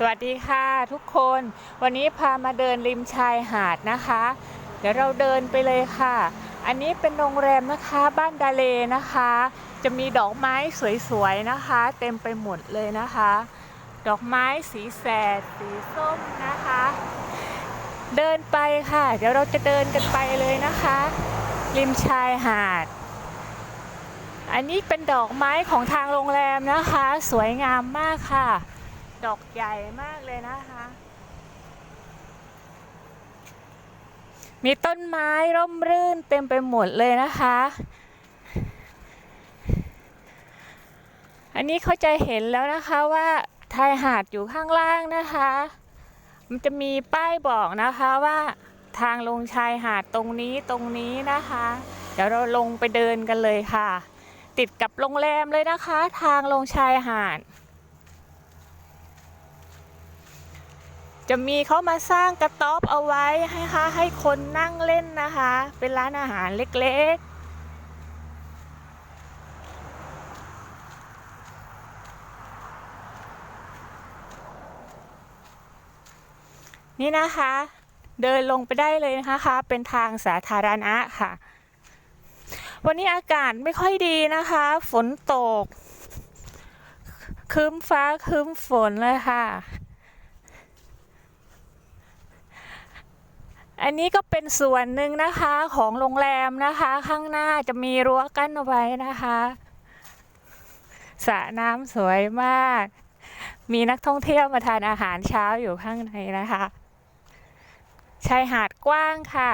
สวัสดีค่ะทุกคนวันนี้พามาเดินริมชายหาดนะคะ เดี๋ยวเราเดินไปเลยค่ะ อันนี้เป็นโรงแรมนะคะบ้านดาเลนะคะ จะมีดอกไม้สวยๆนะคะ เต็มไปหมดเลยนะคะ ดอกไม้สีแสด สีส้มนะคะ เดินไปค่ะ เดี๋ยวเราจะเดินกันไปเลยนะคะ ริมชายหาด อันนี้เป็นดอกไม้ของทางโรงแรมนะคะ สวยงามมากค่ะ ดอกใหญ่มากเลยนะคะ มีต้นไม้ร่มรื่นเต็มไปหมดเลยนะคะ อันนี้เขาจะเห็นแล้วนะคะว่าชายหาดอยู่ข้างล่างนะคะ มันจะมีป้ายบอกนะคะว่าทางลงชายหาดตรงนี้ตรงนี้นะคะ เดี๋ยวเราลงไปเดินกันเลยค่ะ ติดกับโรงแรมเลยนะคะ ทางลงชายหาด จะมีเขามาสร้างกระต๊อบเอาไว้ให้ค่ะให้คนนั่งเล่นนะคะ เป็นร้านอาหารเล็กๆ นี่นะคะ เดินลงไปได้เลยนะคะเป็นทางสาธารณะค่ะ วันนี้อากาศไม่ค่อยดีนะคะ ฝนตกครึ้มฟ้าครึ้มฝนเลยค่ะ อันนี้ก็เป็นส่วนหนึ่งนะคะของโรงแรมนะคะ ข้างหน้าจะมีรั้วกั้นเอาไว้นะคะสระน้ำสวยมาก มีนักท่องเที่ยวมาทานอาหารเช้าอยู่ข้างในนะคะชายหาดกว้างค่ะ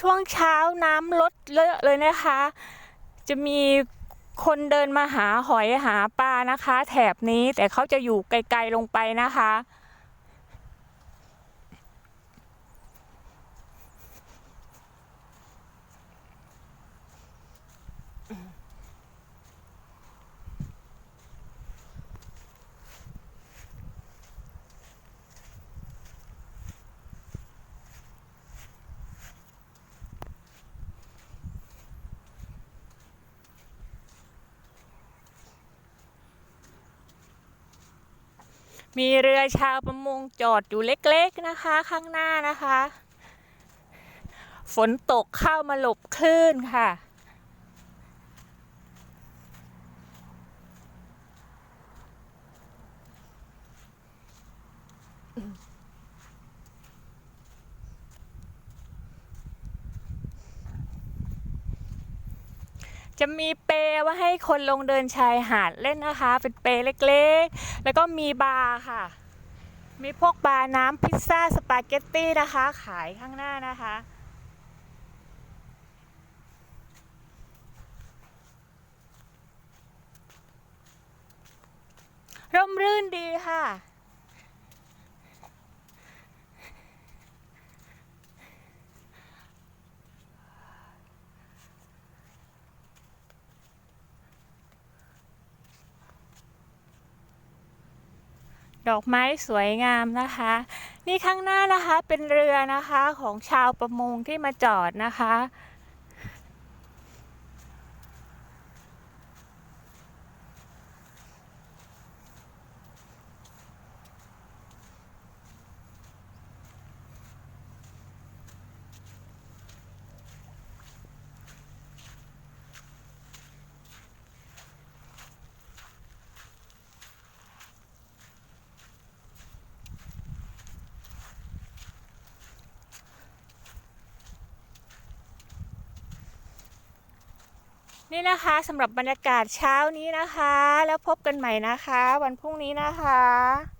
ช่วงเช้าน้ำลดเยอะเลยนะคะ จะมีคนเดินมาหาหอยหาปลานะคะ แถบนี้แต่เขาจะอยู่ไกลๆลงไปนะคะ มีเรือชาวประมงจอดอยู่เล็กๆนะคะ ข้างหน้านะคะ ฝนตกเข้ามาหลบคลื่นค่ะ จะมีเปว่าให้คนลงเดินชายหาดเล่นนะคะ เป็นเปเล็กๆ แล้วก็มีบาร์ค่ะ มีพวกบาร์น้ำพิซซ่าสปาเกตตี้นะคะ ขายข้างหน้านะคะร่มรื่นดีค่ะ ดอกไม้สวยงามนะคะ นี่ข้างหน้านะคะเป็นเรือนะคะของชาวประมงที่มาจอดนะคะ นี่นะคะสำหรับบรรยากาศเช้านี้นะคะ แล้วพบกันใหม่นะคะ วันพรุ่งนี้นะคะ